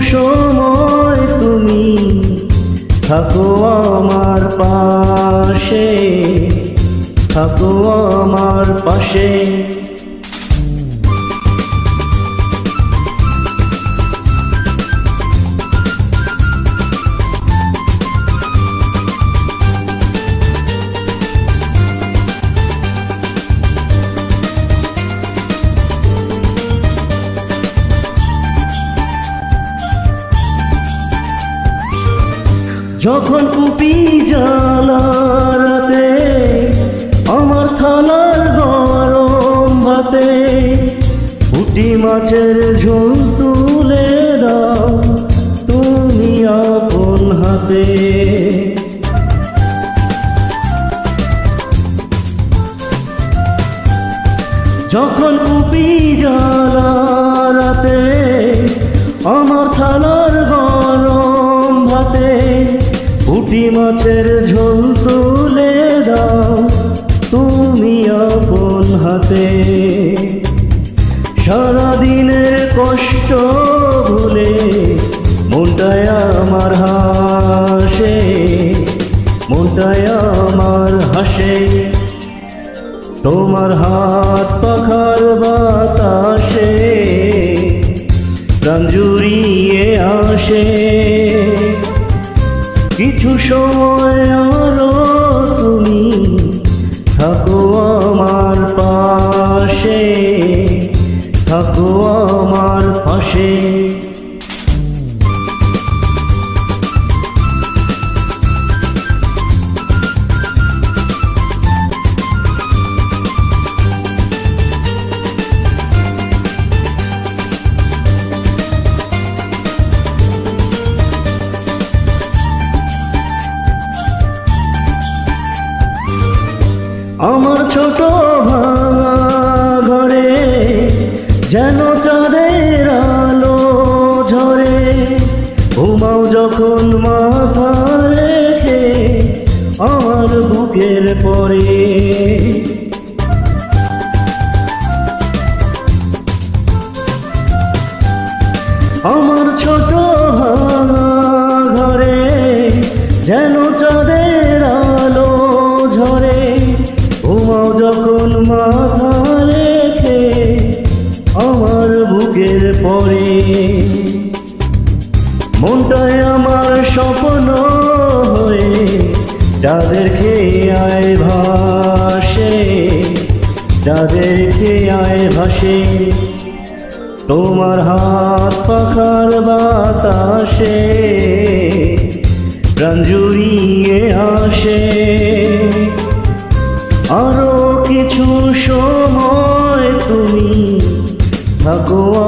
সময় তুমি থাকো আমার পাশে থাকো আমার পাশে। যখন কুপি জ্বালারাতে আমার থালার গরম ভাতে, পুটি মাছের ঝোল তুলে দাও তুমি আপন হাতে। যখন কুপি জ্বালারাতে আমার থালার গরম পুটি মাছের ঝোল তুলে দাও, তুমি আপন হাতে। সারাদিনের কষ্ট ভুলে মনটায় আমার হাসে মনটায় আমার হাসে। তোমার হাত পাখার সময় তুমি থাকো আমার পাশে থাকো আমার পাশে। আমার ছোট ভাঙা ঘরে যেন পরে মনটায় আমার স্বপ্ন হয়ে যাদেরকে আয় ভাসে যাদেরকে আয় ভাসে, তোমার হাত পাখার বাতাসে প্রাণ জুড়িয়ে আসে। আরও কিছু সময় তুমি থাকো